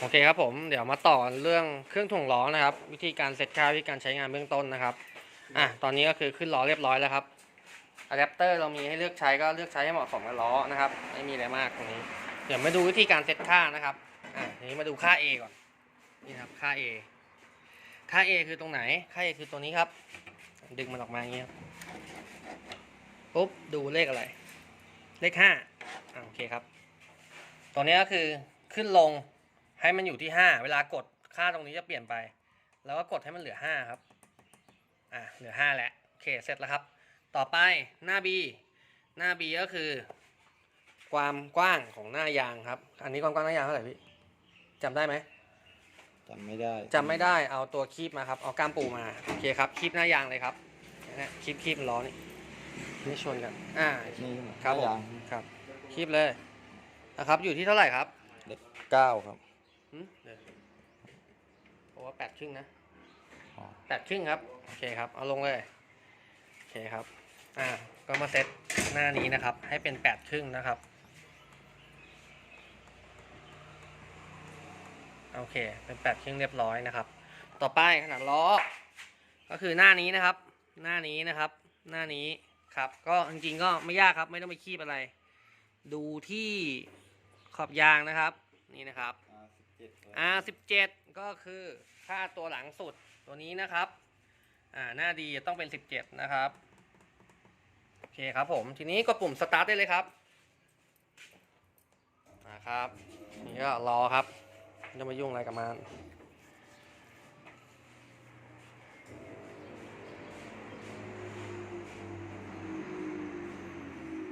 โอเคครับผมเดี๋ยวมาต่อเรื่องเครื่องถ่วงล้อนะครับ วิธีการเซตค่าวิธีการใช้งานเบื้องต้นนะครับอะตอนนี้ก็คือขึ้นล้อเรียบร้อยแล้วครับอะแดปเตอร์เรามีให้เลือกใช้ก็เลือกใช้ให้เหมาะสมกับล้อนะครับ ไม่มีอะไรมากตรงนี้ เดี๋ยวมาดูวิธีการเซตค่านะครับอะทีนี้มาดูค่า A ก่อนนี่ครับค่า A ค่า A คือตรงไหนค่า A คือตัวนี้ครับ ดึงมันออกมาอย่างเงี้ยครับปุ๊บดูเลขอะไร เลขห้าอะโอเคครับ ตัวนี้ก็คือขึ้นลง ให้มันอยู่ที่ห้าเวลากดค่าตรงนี้จะเปลี่ยนไป แล้วก็กดให้มันเหลือห้าครับ อะเหลือห้าแหละโอเคเสร็จแล้วครับ ต่อไปหน้า B หน้า B ก็คือ ความกว้างของหน้ายางครับ อันนี้ความกว้างหน้ายางเท่าไหร่พี่จำได้ไหมจำไม่ได้จำไม่ได้เอาตัวคีบมาครับเอาก้ามปูมาโอเคครับคีบหน้ายางเลยครับนะคีบคีบมันล้อนี่นี่ชนกันอ่านี่ครับผมยางครับคีบเลยนะครับอยู่ที่เท่าไหร่ครับเล็กเก้าครับ หึเดี๋ยวเพราะว่าแปดครึ่งนะอ๋อแปดครึ่งครับ โอเคครับ เอาลงเลย โอเคครับ อ่า ก็มาเซตหน้านี้นะครับ ให้เป็นแปดครึ่งนะครับ โอเค เป็นแปดครึ่งเรียบร้อยนะครับ ต่อไปขนาดล้อ ก็คือหน้านี้นะครับ หน้านี้นะครับ หน้านี้ครับ ก็จริงๆก็ไม่ยากครับ ไม่ต้องไปคีบอะไร ดูที่ขอบยางนะครับ นี่นะครับ R17 ก็คือค่าตัวหลังสุดตัวนี้นะครับ อ่าหน้าดีจะต้องเป็น 17 นะครับ โอเคครับผม ทีนี้ก็ปุ่มสตาร์ทได้เลยครับนะครับนี่ก็รอครับไม่ต้องมายุ่งอะไรกับมัน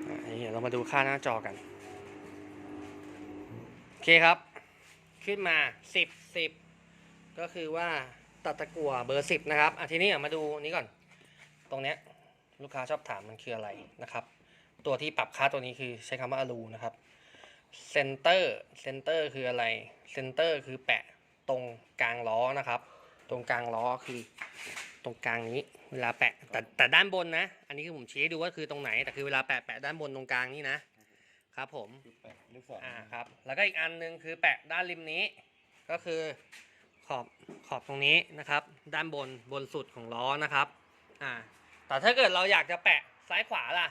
อะเดี๋ยวเรามาดูค่าหน้าจอกัน โอเคครับ ขึ้นมา 10 10 ก็คือว่าตัดตะกั่วเบอร์ 10 นะครับอะทีนี้มาดูนี้ก่อน ตรงเนี้ยลูกค้าชอบถามมันคืออะไรนะครับ ตัวที่ปรับค่าตัวนี้คือใช้คำว่าอลูนะครับเซนเตอร์เซนเตอร์คืออะไรเซนเตอร์คือแปะตรงกลางล้อนะครับ ตรงกลางล้อคือตรงกลางนี้เวลาแปะแต่แต่ด้านบนนะ อันนี้คือผมชี้ให้ดูว่าคือตรงไหนแต่คือเวลาแปะแปะด้านบนตรงกลางนี่นะ ครับผมลูกศรอ่าครับ แล้วก็อีกอันหนึงคือแปะด้านริมนี้ ก็คือขอบขอบตรงนี้นะครับ ด้านบนบนสุดของล้อนะครับอ่าแต่ถ้าเกิดเราอยากจะแปะซ้ายขวาล่ะ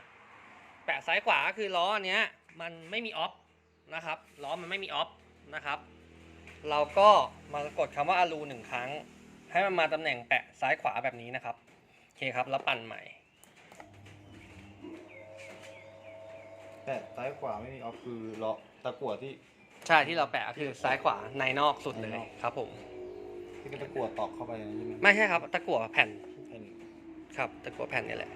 แปะซ้ายขวาก็คือล้ออันเนี้ยมันไม่มีออฟนะครับล้อมันไม่มีออฟนะครับ เราก็มากดคำว่าอารูหนึ่งครั้ง ให้มันมาตำแหน่งแปะซ้ายขวาแบบนี้นะครับโอเคครับแล้วปั่นใหม่ แต่ซ้ายขวาไม่มีออฟคือล้อตะกั่วที่ ใช่ที่เราแปะก็คือซ้ายขวาในนอกสุดเลยในนอก ครับผม ที่เป็นตะกั่วตอกเข้าไปใช่ไหมไม่ใช่ครับตะกั่วแผ่นเป็นครับตะกั่วแผ่นนี่แหละ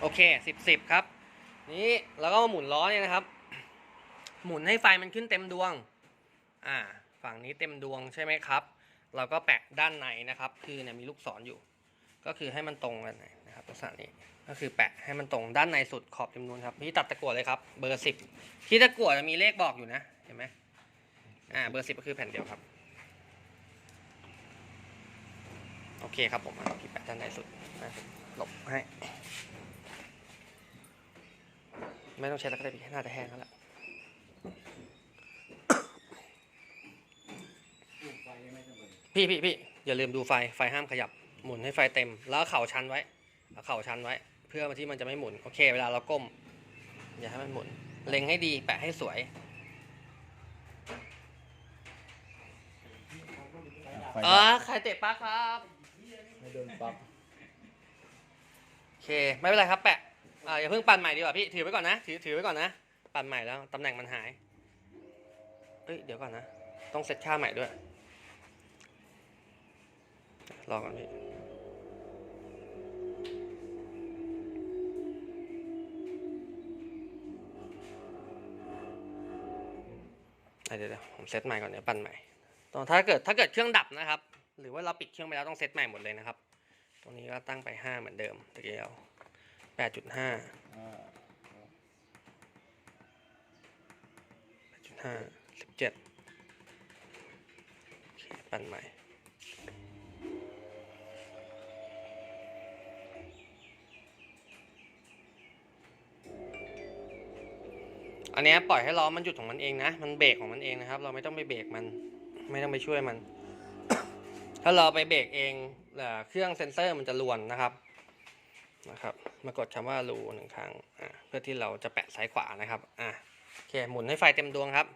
โอเคสิบสิบครับ นี้แล้วก็มาหมุนล้อเนี่ยนะครับ หมุนให้ไฟมันขึ้นเต็มดวง อ่า ฝั่งนี้เต็มดวงใช่ไหมครับ เราก็แปะด้านในนะครับ คือเนี่ยมีลูกศรอยู่ ก็คือให้มันตรงกันนะครับลักษณะนี้ก็คือแปะให้มันตรงด้านในสุดขอบจำนวนครับพี่ตัดตะกั่วเลยครับเบอร์สิบที่ตะกั่วจะมีเลขบอกอยู่นะเห็นไหมอ่าเบอร์สิบก็คือแผ่นเดียวครับโอเคครับผมพี่แปะด้านในสุดนะหลบให้ไม่ต้องใช้แล้วก็ได้พี่น่าจะแห้งแล้วล่ะพี่พี่พี่อย่าลืมดูไฟไฟห้ามขยับหมุนให้ไฟเต็ม แล้วเข่าชันไว้ เอาเข่าชันไว้ เพื่อที่มันจะไม่หมุนโอเค เวลาเราก้ม อย่าให้มันหมุน เล็งให้ดีแปะให้สวยไฟเออใครเตะปลั๊กครับ ไม่โดนปลั๊บโอเค ไม่เป็นไรครับแปะอ่าอย่าเพิ่งปั่นใหม่ดีกว่าพี่ ถือไว้ก่อนนะ ถือถือไว้ก่อนนะ ปั่นใหม่แล้ว ตำแหน่งมันหายเอ้ย เดี๋ยวก่อนนะ ต้องเซตค่าใหม่ด้วย รอก่อนพี่ เดี๋ยวเดี๋ยผมเซตใหม่ก่อนเดี๋ยวปั่นใหม่ตอนถ้าเกิดถ้าเกิดเครื่องดับนะครับ หรือว่าเราปิดเครื่องไปแล้วต้องเซตใหม่หมดเลยนะครับ ตรงนี้ก็ตั้งไปห้าเหมือนเดิมตะเกียบแปดจุดห้าแปดจุดห้าสิบเจ็ดปั่นใหม่ อัอันเนี้ยปล่อยให้ล้อมันหยุดของมันเองนะ มันเบรกของมันเองนะครับ เราไม่ต้องไปเบรกมัน ไม่ต้องไปช่วยมัน ถ้าเราไปเบรกเองเอ่อเครื่องเซ็นเซอร์มันจะลวนนะครับ นะครับ มากดคำว่ารูหนึ่งครั้งอ่าเพื่อที่เราจะแปะซ้ายขวานะครับ อะโอเค หมุนให้ไฟเต็มดวงครับ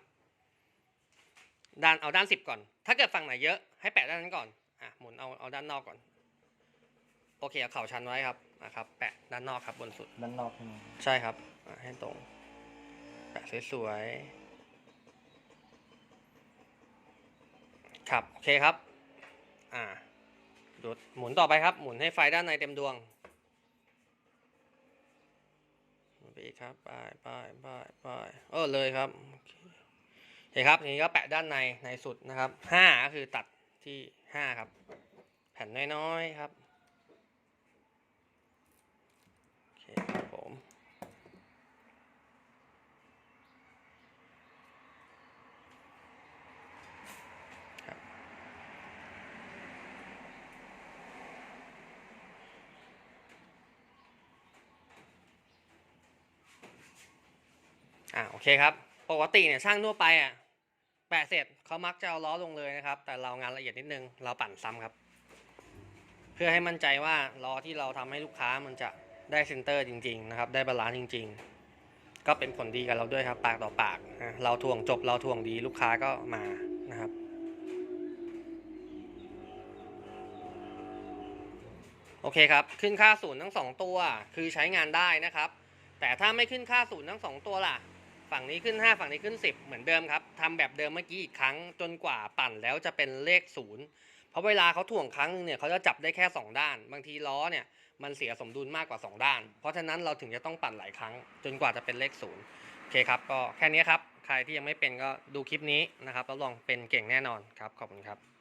ด้านเอาด้านสิบก่อน ถ้าเกิดฝั่งไหนเยอะให้แปะด้านนั้นก่อน อะ หมุนเอาเอาด้านนอกก่อน โอเคเอาเข่าชันไว้ครับนะครับ แปะด้านนอกครับบนสุด ด้านนอกใช่ไหมใช่ครับ อะให้ตรง แปะสวยๆ ครับ โอเคครับ อ่าดูหมุนต่อไปครับ หมุนให้ไฟด้านในเต็มดวงไปอีกครับไปไปไปไปเออเลยครับเคโอเคครับทีนี้ก็แปะด้านในในสุดนะครับห้าก็คือตัดที่ห้าครับ แผ่นน้อยๆครับ โอเคครับผม อ่าโอเคครับ ปกติเนี่ยช่างทั่วไปอะแปะเสร็จเขามักจะเอาล้อลงเลยนะครับ แต่เรางานละเอียดนิดนึงเราปั่นซ้ำครับ เพื่อให้มั่นใจว่าล้อที่เราทำให้ลูกค้ามันจะได้เซนเตอร์จริงๆนะครับ ได้บาลานซ์จริง ๆ ก็เป็นผลดีกับเราด้วยครับ ปากต่อปากนะเราถ่วงจบเราถ่วงดีลูกค้าก็มานะครับโอเคครับ ขึ้นค่าศูนย์ทั้งสองตัว คือใช้งานได้นะครับ แต่ถ้าไม่ขึ้นค่าศูนย์ทั้งสองตัวล่ะ ฝั่งนี้ขึ้น 5 ฝั่งนี้ขึ้น 10 เหมือนเดิมครับทำแบบเดิมเมื่อกี้อีกครั้งจนกว่าปั่นแล้วจะเป็นเลขศูนย์เพราะเวลาเขาถ่วงครั้งนึงเนี่ยเขาจะจับได้แค่ 2 ด้าน บางทีล้อเนี่ยมันเสียสมดุลมากกว่า 2 ด้าน เพราะฉะนั้นเราถึงจะต้องปั่นหลายครั้ง จนกว่าจะเป็นเลขศูนย์โอเคครับก็แค่นี้ครับ ใครที่ยังไม่เป็นก็ดูคลิปนี้นะครับแล้วลองเป็นเก่งแน่นอนครับขอบคุณครับ